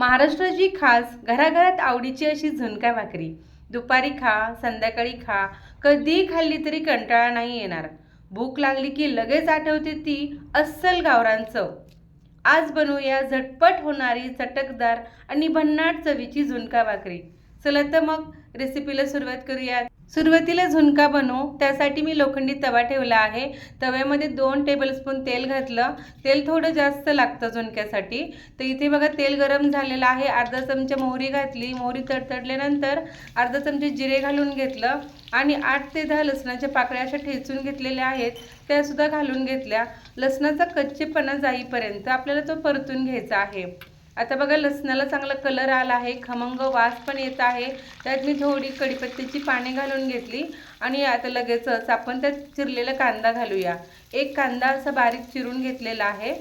महाराष्ट्राची खास घराघरात आवडीची अशी झुणका भाकरी. दुपारी खा संध्याकाळी खा. कधीही खाल्ली तरी कंटाळा नाही येणार. भूक लागली की लगेच आठवते ती अस्सल गावरान चव. आज बनवूया झटपट होणारी चटकदार आणि भन्नाट चवीची झुणका भाकरी. चला तर मग रेसिपीला सुरुवात करूया सुरुवातीला झुणका बनवू. त्यासाठी मी लोखंडी तवा ठेवला आहे. तव्यामध्ये दोन टेबलस्पून तेल घातलं. तेल थोडं जास्त लागतं झुणक्यासाठी. तर इथे बघा तेल गरम झालेलं आहे. अर्धा चमचा मोहरी घातली. मोहरी तडतडल्यानंतर अर्धा चमचे जिरे घालून घेतलं. आणि आठ ते दहा लसणाच्या पाकळ्या अशा ठेचून घेतलेल्या आहेत. त्यासुद्धा घालून घेतल्या. लसणाचा कच्चेपणा जाईपर्यंत आपल्याला तो परतून घ्यायचा आहे. आता बघा लसणाला चांगला कलर आला आहे खमंग वास पण येत आहे. त्यात मी थोडी कडीपत्त्याची पाने घालून घेतली आणि आता लगेचच आपण त्यात चिरलेला कांदा घालूया. एक कांदा असा बारीक चिरून घेतलेला आहे.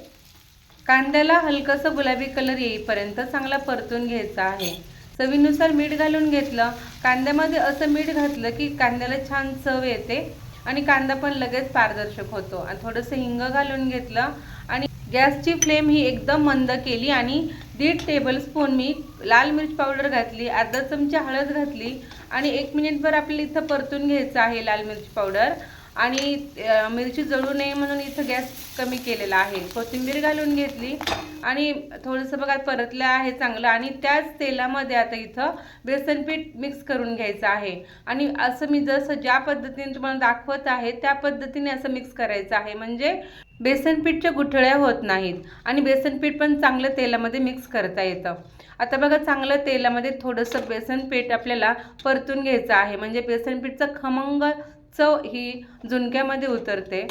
कांद्याला हलकंसं गुलाबी कलर येईपर्यंत चांगला परतून घ्यायचा आहे. चवीनुसार मीठ घालून घेतलं. कांद्यामध्ये असं मीठ घातलं की कांद्याला छान चव येते आणि कांदा पण लगेच पारदर्शक होतो. आणि थोडंसं हिंग घालून घेतलं आणि गॅसची फ्लेम ही एकदम मंद केली आणि दीड टेबलस्पून मी लाल मिरच पावडर घातली अर्धा चमचा हळद घातली आणि एक मिनिटभर आपल्याला इथं परतून घ्यायचं आहे लाल मिरची पावडर आणि मिरची जळू नये म्हणून इथं गॅस कमी केलेला आहे. कोथिंबीर घालून घेतली आणि थोडंसं बघा परतलं आहे चांगलं आणि त्याच तेलामध्ये आता इथं बेसनपीठ मिक्स करून घ्यायचं आहे. आणि असं मी जसं ज्या पद्धतीने तुम्हाला दाखवत आहे त्या पद्धतीने असं मिक्स करायचं आहे. म्हणजे बेसनपीठच्या गुठळ्या होत नाहीत आणि बेसनपीठ पण चांगलं तेलामध्ये मिक्स करता येतं. आता बघा चांगलं तेलामध्ये थोडंसं बेसन पीठ आपल्याला परतून घ्यायचं आहे. म्हणजे बेसनपीठचं खमंग चव ही झुणक्यामध्ये उतरते.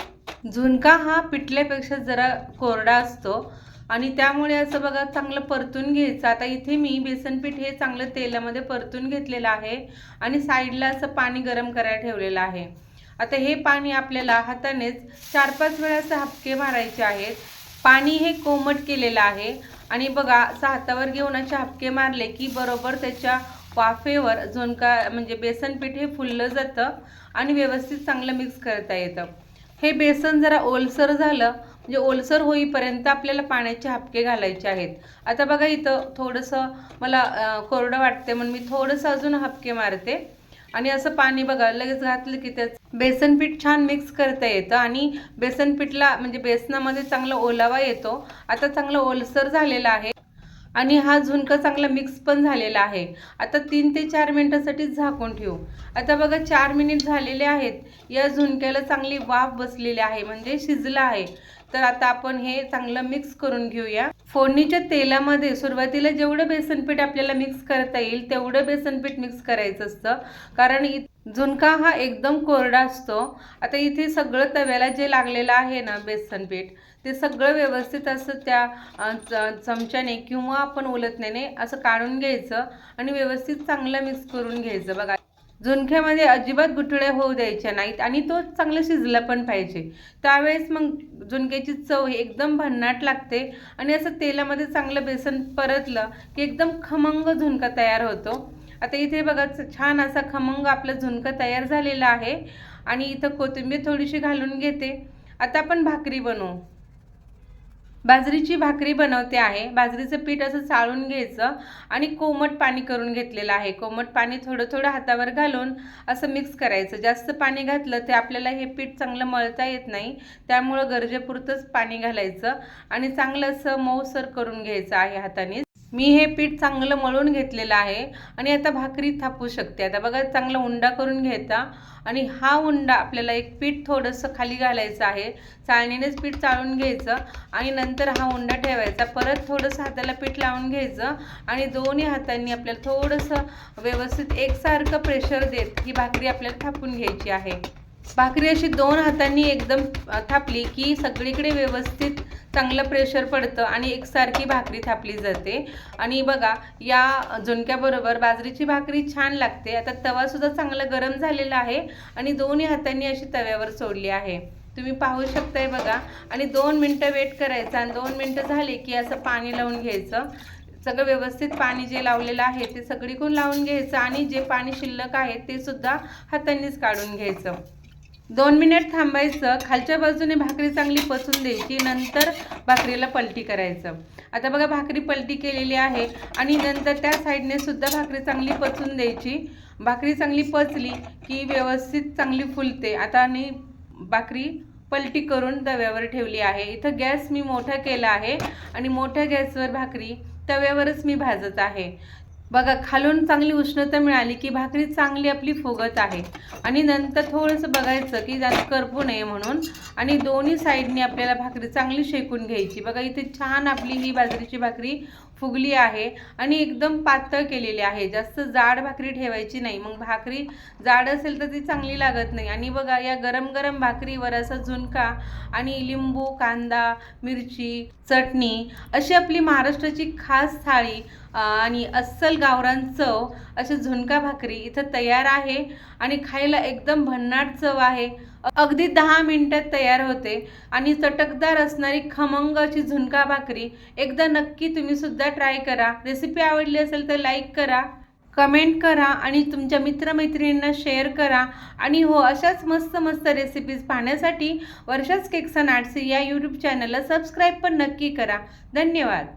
झुणका हा पिठल्यापेक्षा जरा कोरडा असतो आणि त्यामुळे असं बघा चांगलं परतून घ्यायचं. आता इथे मी बेसनपीठ हे चांगलं तेलामध्ये परतून घेतलेलं आहे आणि साईडला असं पाणी गरम करायला ठेवलेलं आहे. आता हे पाणी आपल्याला हातानेच चार पाच वेळा असं हपके मारायचे आहेत. पाणी हे कोमट केलेलं आहे. आणि बघा असं हातावर घेऊन असे हपके मारले की बरोबर त्याच्या वाफेवर झुणका म्हणजे बेसनपीठ हे फुललं जातं आणि व्यवस्थित चांगलं मिक्स करता येतं. हे बेसन जरा ओलसर झालं म्हणजे ओलसर होईपर्यंत आपल्याला पाण्याचे हापके घालायचे आहेत. आता बघा इथं थोडंसं मला कोरडं वाटते म्हणून मी थोडंसं अजून हापके मारते. आणि असं पाणी बघा लगेच घातलं की त्याच बेसन पीठ छान मिक्स करता येतं आणि बेसन पीठला म्हणजे बेसनामध्ये चांगला ओलावा येतो. आता चांगला ओलसर झालेला आहे आणि हा झुणका चांगला मिक्स पण झालेला आहे. आता तीन ते चार मिनिटासाठी झाकून ठेवू. आता बघा चार मिनिट झालेले आहेत. या झुणक्याला चांगली वाफ बसलेली आहे म्हणजे शिजलं आहे. तर आता आपण हे चांगलं मिक्स करून घेऊया. फोडणीच्या तेलामध्ये सुरुवातीला जेवढं बेसनपीठ आपल्याला मिक्स करता येईल तेवढं बेसनपीठ मिक्स करायचं असतं. कारण झुणका हा एकदम कोरडा असतो. आता इथे सगळं तव्याला जे लागलेलं आहे ना बेसनपीठ ते सगळं व्यवस्थित असं त्या चमच्याने किंवा आपण उलटण्याने असं काढून घ्यायचं आणि व्यवस्थित चांगलं मिक्स करून घ्यायचं. बघा झुणक्यामध्ये अजिबात गुठळ्या होऊ द्यायच्या नाहीत आणि तो चांगला शिजला पण पाहिजे. त्यावेळेस मग झुणक्याची चव ही एकदम भन्नाट लागते आणि असं तेलामध्ये चांगलं बेसन परतलं की एकदम खमंग झुणका तयार होतो. आता इथे बघा छान असा खमंग आपलं झुणकं तयार झालेला आहे. आणि इथं कोथिंबीर थोडीशी घालून घेते. आता आपण भाकरी बनवू. बाजरीची भाकरी बनवते आहे. बाजरीचं पीठ असं चाळून घ्यायचं आणि कोमट पाणी करून घेतलेलं आहे. कोमट पाणी थोडं थोडं हातावर घालून असं मिक्स करायचं. जास्त पाणी घातलं ते आपल्याला हे पीठ चांगलं मळता येत नाही. त्यामुळं गरजेपुरतंच पाणी घालायचं आणि चांगलं असं मऊसर करून घ्यायचं आहे हाताने. मी हे पीठ चांगलं मळून घेतलेलं आहे आणि आता भाकरी थापू शकते. आता बघा चांगला उंडा करून घ्यायचा आणि हा उंडा आपल्याला एक पीठ थोडंसं खाली घालायचं आहे. चाळणीनेच पीठ चाळून घ्यायचं आणि नंतर हा उंडा ठेवायचा. परत थोडंसं हाताला पीठ लावून घ्यायचं आणि दोन्ही हातांनी आपल्याला थोडंसं व्यवस्थित एकसारखं प्रेशर देत ही भाकरी आपल्याला थापून घ्यायची आहे. भाकरी अशी दोन हातांनी एकदम थापली की सगळीकडे व्यवस्थित चांगलं प्रेशर पडतं आणि एकसारखी भाकरी थापली जाते. आणि बघा या झुणक्याबरोबर बाजरीची भाकरी छान लागते. आता तवासुद्धा चांगला गरम झालेला आहे आणि दोन्ही हातांनी अशी तव्यावर सोडली आहे. तुम्ही पाहू शकताय बघा. आणि दोन मिनटं वेट करायचं आणि दोन मिनटं झाले की असं पाणी लावून घ्यायचं. सगळं व्यवस्थित पाणी जे लावलेलं आहे ते सगळीकडून लावून घ्यायचं आणि जे पाणी शिल्लक आहे ते सुद्धा हातांनीच काढून घ्यायचं. दोन मिनिट थांबायचं. खालच्या बाजूने भाकरी चांगली पचून द्यायची नंतर भाकरीला पलटी करायचं. आता बघा भाकरी पलटी केलेली आहे आणि नंतर त्या साईडने सुद्धा भाकरी चांगली पचून द्यायची. भाकरी चांगली पचली की व्यवस्थित चांगली फुलते. आता आणि भाकरी पलटी करून तव्यावर ठेवली आहे. इथं गॅस मी मोठा केला आहे आणि मोठ्या गॅसवर भाकरी तव्यावरच मी भाजत आहे. बघा खालून चांगली उष्णता मिळाली की भाकरी चांगली आपली फुगत आहे. आणि नंतर थोडंसं बघायचं की जास्त करपू नये म्हणून आणि दोन्ही साईडनी आपल्याला भाकरी चांगली शेकून घ्यायची. बघा इथे छान आपली ही बाजरीची भाकरी फुगली आहे आणि एकदम पातळ केलेली आहे. जास्त जाड भाकरी ठेवायची नाही. मग भाकरी जाड असेल तर ती चांगली लागत नाही. आणि बघा या गरम गरम भाकरीवर असा झुणका आणि लिंबू कांदा मिरची चटणी अशी आपली महाराष्ट्राची खास थाळी आणि अस्सल गावरान चव अशी झुणका भाकरी इथं तयार आहे. आणि खायला एकदम भन्नाट चव आहे. अगदी दहा मिनटात तयार होते. आणि चटकदार असणारी खमंग अशी झुणका भाकरी एकदा नक्की तुम्ही सुद्धा ट्राय करा. रेसिपी आवडली असेल तर लाईक करा कमेंट करा आणि तुमच्या मित्रमैत्रिणींना शेअर करा. आणि हो अशाच मस्त मस्त रेसिपीज पाहण्यासाठी वर्षाच केक्स अँड आर्ट्स या यूट्यूब चॅनलला सबस्क्राईब पण नक्की करा. धन्यवाद.